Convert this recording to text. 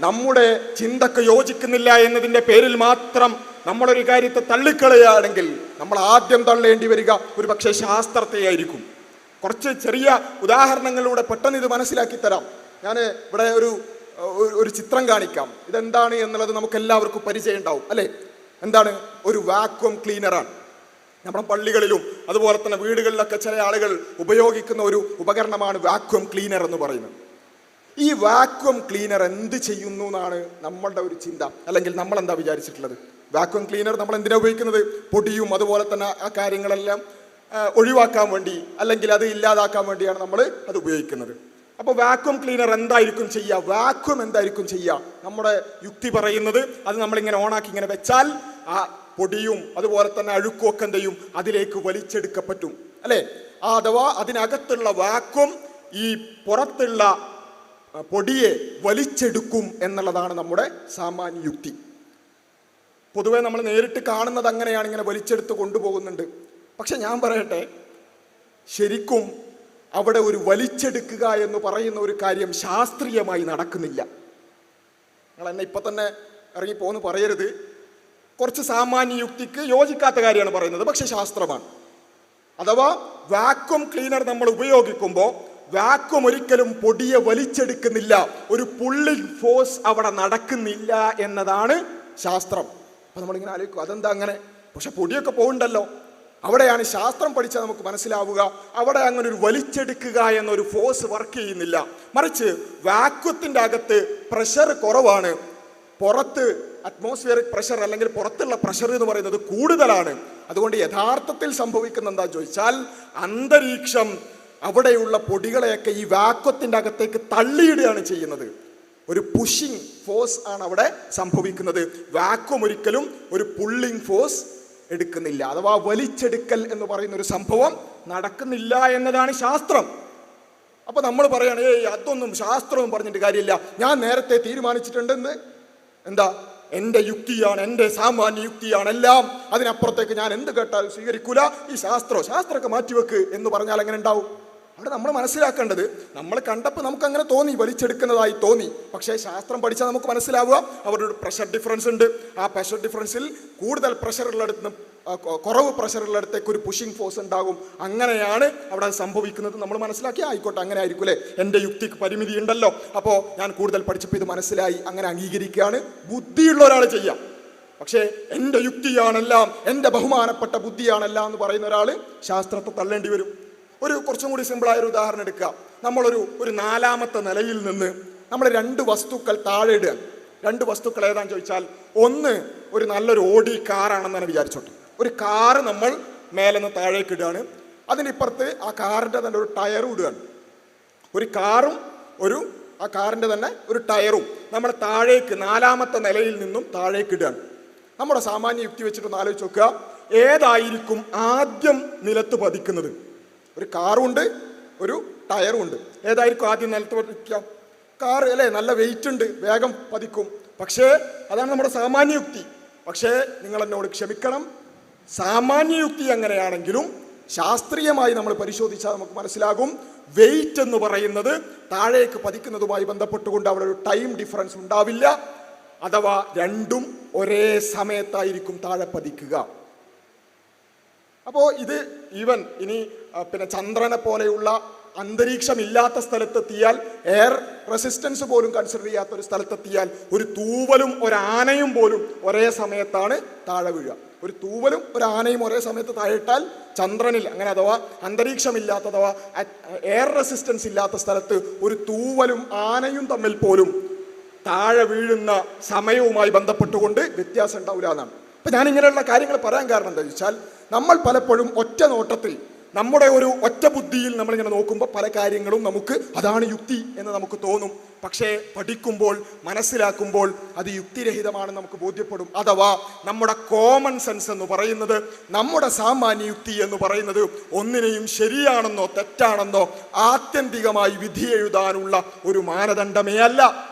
നമ്മുടെ ചിന്തക്ക് യോജിക്കുന്നില്ല എന്നതിന്റെ പേരിൽ മാത്രം നമ്മളൊരു കാര്യത്തെ തള്ളിക്കളയുകയാണെങ്കിൽ നമ്മൾ ആദ്യം തള്ളേണ്ടി വരിക ഒരു പക്ഷേ ശാസ്ത്രത്തെയായിരിക്കും. കുറച്ച് ചെറിയ ഉദാഹരണങ്ങളിലൂടെ പെട്ടെന്ന് ഇത് മനസ്സിലാക്കി തരാം. ഞാൻ ഇവിടെ ഒരു ഒരു- ചിത്രം കാണിക്കാം. ഇതെന്താണ് എന്നുള്ളത് നമുക്ക് എല്ലാവർക്കും പരിചയം ഉണ്ടാവും അല്ലേ? എന്താണ്? ഒരു വാക്വം ക്ലീനറാണ് നമ്മുടെ പള്ളികളിലും അതുപോലെ തന്നെ വീടുകളിലൊക്കെ ചില ആളുകൾ ഉപയോഗിക്കുന്ന ഒരു ഉപകരണമാണ് വാക്വം ക്ലീനർ എന്ന് പറയുന്നത്. ഈ വാക്വം ക്ലീനർ എന്ത് ചെയ്യുന്നു എന്നാണ് നമ്മളുടെ ഒരു ചിന്ത. അല്ലെങ്കിൽ നമ്മൾ എന്താ വിചാരിച്ചിട്ടുള്ളത്? വാക്വം ക്ലീനർ നമ്മൾ എന്തിനാ ഉപയോഗിക്കുന്നത്? പൊടിയും അതുപോലെ തന്നെ ആ കാര്യങ്ങളെല്ലാം ഒഴിവാക്കാൻ വേണ്ടി അല്ലെങ്കിൽ അത് ഇല്ലാതാക്കാൻ വേണ്ടിയാണ് നമ്മൾ അത് ഉപയോഗിക്കുന്നത്. അപ്പോൾ വാക്വം ക്ലീനർ എന്തായിരിക്കും ചെയ്യുക? വാക്വം എന്തായിരിക്കും ചെയ്യുക? നമ്മുടെ യുക്തി പറയുന്നത് അത് നമ്മളിങ്ങനെ ഓണാക്കി ഇങ്ങനെ വെച്ചാൽ ആ പൊടിയും അതുപോലെ തന്നെ അഴുക്കും ഒക്കെ എന്ത് ചെയ്യും? അതിലേക്ക് വലിച്ചെടുക്കപ്പറ്റും. അല്ലേ? ആ അഥവാ അതിനകത്തുള്ള വാക്വം ഈ പുറത്തുള്ള പൊടിയെ വലിച്ചെടുക്കും എന്നുള്ളതാണ് നമ്മുടെ സാമാന്യ യുക്തി പൊതുവെ നമ്മൾ നേരിട്ട് കാണുന്നത് അങ്ങനെയാണ് ഇങ്ങനെ വലിച്ചെടുത്ത് കൊണ്ടുപോകുന്നുണ്ട്. പക്ഷെ ഞാൻ പറയട്ടെ ശരിക്കും അവിടെ ഒരു വലിച്ചെടുക്കുക എന്ന് പറയുന്ന ഒരു കാര്യം ശാസ്ത്രീയമായി നടക്കുന്നില്ല. നിങ്ങൾ എന്നെ ഇപ്പം തന്നെ ഇറങ്ങിപ്പോന്ന് പറയരുത്. കുറച്ച് സാമാന്യ യുക്തിക്ക് യോജിക്കാത്ത കാര്യമാണ് പറയുന്നത് പക്ഷെ ശാസ്ത്രമാണ്. അഥവാ വാക്വം ക്ലീനർ നമ്മൾ ഉപയോഗിക്കുമ്പോൾ വാക്വം ഒരിക്കലും പൊടിയെ വലിച്ചെടുക്കുന്നില്ല. ഒരു പുള്ളിങ് ഫോഴ്സ് അവിടെ നടക്കുന്നില്ല എന്നതാണ് ശാസ്ത്രം. അപ്പൊ നമ്മളിങ്ങനെ ആലോചിക്കും അതെന്താ അങ്ങനെ? പക്ഷെ പൊടിയൊക്കെ പോകണ്ടല്ലോ അവിടെയാണ് ശാസ്ത്രം പഠിച്ചാൽ നമുക്ക് മനസ്സിലാവുക. അവിടെ അങ്ങനെ ഒരു വലിച്ചെടുക്കുക എന്നൊരു ഫോഴ്സ് വർക്ക് ചെയ്യുന്നില്ല. മറിച്ച് വാക്വത്തിന്റെ അകത്ത് പ്രഷർ കുറവാണ്. പുറത്ത് അറ്റ്മോസ്ഫിയറിക് പ്രഷർ അല്ലെങ്കിൽ പുറത്തുള്ള പ്രഷർ എന്ന് പറയുന്നത് കൂടുതലാണ്. അതുകൊണ്ട് യഥാർത്ഥത്തിൽ സംഭവിക്കുന്ന എന്താ ചോദിച്ചാൽ അന്തരീക്ഷം അവിടെയുള്ള പൊടികളെയൊക്കെ ഈ വാക്വത്തിന്റെ അകത്തേക്ക് തള്ളിയിടുകയാണ് ചെയ്യുന്നത്. ഒരു പുഷിംഗ് ഫോഴ്സ് ആണ് അവിടെ സംഭവിക്കുന്നത്. വാക്വം ഒരിക്കലും ഒരു പുള്ളിങ് ഫോഴ്സ് എടുക്കുന്നില്ല. അഥവാ വലിച്ചെടുക്കൽ എന്ന് പറയുന്ന ഒരു സംഭവം നടക്കുന്നില്ല എന്നതാണ് ശാസ്ത്രം. അപ്പൊ നമ്മൾ പറയുകയാണ് ഏയ് അതൊന്നും ശാസ്ത്രവും പറഞ്ഞിട്ട് കാര്യമില്ല. ഞാൻ നേരത്തെ തീരുമാനിച്ചിട്ടുണ്ടെന്ന്. എന്താ? എന്റെ യുക്തിയാണ് എന്റെ സാമാന്യ യുക്തിയാണ് എല്ലാം. അതിനപ്പുറത്തേക്ക് ഞാൻ എന്ത് കേട്ടാലും സ്വീകരിക്കൂല. ഈ ശാസ്ത്രം ശാസ്ത്രമൊക്കെ മാറ്റിവെക്ക് എന്ന് പറഞ്ഞാൽ എങ്ങനെ ഉണ്ടാവും? അവിടെ നമ്മൾ മനസ്സിലാക്കേണ്ടത് നമ്മൾ കണ്ടപ്പോൾ നമുക്ക് അങ്ങനെ തോന്നി വലിച്ചെടുക്കുന്നതായി തോന്നി. പക്ഷേ ശാസ്ത്രം പഠിച്ചാൽ നമുക്ക് മനസ്സിലാവുക അവരുടെ ഒരു പ്രഷർ ഡിഫറൻസ് ഉണ്ട്. ആ പ്രഷർ ഡിഫറൻസിൽ കൂടുതൽ പ്രഷറുള്ളിടത്ത് കുറവ് പ്രഷറുള്ളിടത്തേക്ക് ഒരു പുഷിംഗ് ഫോഴ്സ് ഉണ്ടാകും. അങ്ങനെയാണ് അവിടെ സംഭവിക്കുന്നത്. നമ്മൾ മനസ്സിലാക്കി ആയിക്കോട്ടെ അങ്ങനെ ആയിരിക്കും അല്ലേ എന്റെ യുക്തിക്ക് പരിമിതി ഉണ്ടല്ലോ. അപ്പോൾ ഞാൻ കൂടുതൽ പഠിച്ചപ്പോൾ ഇത് മനസ്സിലായി. അങ്ങനെ അംഗീകരിക്കുകയാണ്. ബുദ്ധിയുള്ള ഒരാൾ ചെയ്യാം. പക്ഷേ എന്റെ യുക്തിയാണെല്ലാം എന്റെ ബഹുമാനപ്പെട്ട ബുദ്ധിയാണെല്ലാം എന്ന് പറയുന്ന ഒരാൾ ശാസ്ത്രത്തെ തള്ളേണ്ടി വരും. ഒരു കുറച്ചും കൂടി സിമ്പിളായ ഒരു ഉദാഹരണം എടുക്കുക. നമ്മളൊരു ഒരു നാലാമത്തെ നിലയിൽ നിന്ന് നമ്മൾ രണ്ട് വസ്തുക്കൾ താഴെ ഇടുക. രണ്ട് വസ്തുക്കൾ ഏതാന്ന് ചോദിച്ചാൽ ഒന്ന് ഒരു നല്ലൊരു ഓടി കാറാണെന്ന് തന്നെ വിചാരിച്ചോട്ടെ. ഒരു കാറ് നമ്മൾ മേലെ നിന്ന് താഴേക്ക് ഇടുകയാണ്. അതിനിപ്പുറത്ത് ആ കാറിന്റെ തന്നെ ഒരു ടയറും ഇടുകയാണ്. ഒരു കാറും ഒരു ആ കാറിന്റെ തന്നെ ഒരു ടയറും നമ്മൾ താഴേക്ക് നാലാമത്തെ നിലയിൽ നിന്നും താഴേക്ക് ഇടുകയാണ്. നമ്മുടെ സാമാന്യ യുക്തി വെച്ചിട്ടൊന്ന് ആലോചിച്ച് നോക്കുക. ഏതായിരിക്കും ആദ്യം നിലത്ത് പതിക്കുന്നത്? ഒരു കാറുണ്ട് ഒരു ടയറും ഉണ്ട് ഏതായിരിക്കും ആദ്യം നിലത്ത് പതിക്കുക കാർ അല്ലേ? നല്ല വെയിറ്റ് ഉണ്ട് വേഗം പതിക്കും. പക്ഷേ അതാണ് നമ്മുടെ സാമാന്യ യുക്തി. പക്ഷേ നിങ്ങൾ എന്നോട് ക്ഷമിക്കണം. സാമാന്യ യുക്തി അങ്ങനെയാണെങ്കിലും ശാസ്ത്രീയമായി നമ്മൾ പരിശോധിച്ചാൽ നമുക്ക് മനസ്സിലാകും. വെയിറ്റ് എന്ന് പറയുന്നത് താഴേക്ക് പതിക്കുന്നതുമായി ബന്ധപ്പെട്ടുകൊണ്ട് അവിടെ ഒരു ടൈം ഡിഫറൻസ് ഉണ്ടാവില്ല. അഥവാ രണ്ടും ഒരേ സമയത്തായിരിക്കും താഴെ പതിക്കുക. അപ്പോൾ ഇത് ഈവൻ ഇനി പിന്നെ ചന്ദ്രനെ പോലെയുള്ള അന്തരീക്ഷമില്ലാത്ത സ്ഥലത്തെത്തിയാൽ എയർ റെസിസ്റ്റൻസ് പോലും കൺസിഡർ ചെയ്യാത്ത ഒരു സ്ഥലത്തെത്തിയാൽ ഒരു തൂവലും ഒരു ആനയും പോലും ഒരേ സമയത്താണ് താഴെ വീഴുക. ഒരു തൂവലും ഒരു ആനയും ഒരേ സമയത്ത് താഴെ ഇട്ടാൽ ചന്ദ്രനിൽ അങ്ങനെ അഥവാ അന്തരീക്ഷമില്ലാത്ത അഥവാ എയർ റെസിസ്റ്റൻസ് ഇല്ലാത്ത സ്ഥലത്ത് ഒരു തൂവലും ആനയും തമ്മിൽ പോലും താഴെ വീഴുന്ന സമയവുമായി ബന്ധപ്പെട്ടുകൊണ്ട് വ്യത്യാസം ഉണ്ടാവില്ല എന്നാണ്. അപ്പം ഞാൻ ഇങ്ങനെയുള്ള കാര്യങ്ങൾ പറയാൻ കാരണം എന്താ വെച്ചാൽ നമ്മൾ പലപ്പോഴും ഒറ്റ നോട്ടത്തിൽ നമ്മുടെ ഒരു ഒറ്റ ബുദ്ധിയിൽ നമ്മളിങ്ങനെ നോക്കുമ്പോൾ പല കാര്യങ്ങളും നമുക്ക് അതാണ് യുക്തി എന്ന് നമുക്ക് തോന്നും. പക്ഷേ പഠിക്കുമ്പോൾ മനസ്സിലാക്കുമ്പോൾ അത് യുക്തിരഹിതമാണെന്ന് നമുക്ക് ബോധ്യപ്പെടും. അഥവാ നമ്മുടെ കോമൺ സെൻസ് എന്ന് പറയുന്നത് നമ്മുടെ സാമാന്യ യുക്തി എന്ന് പറയുന്നത് ഒന്നിനെയും ശരിയാണെന്നോ തെറ്റാണെന്നോ ആത്യന്തികമായി വിധിയെഴുതാനുള്ള ഒരു മാനദണ്ഡമേ അല്ല.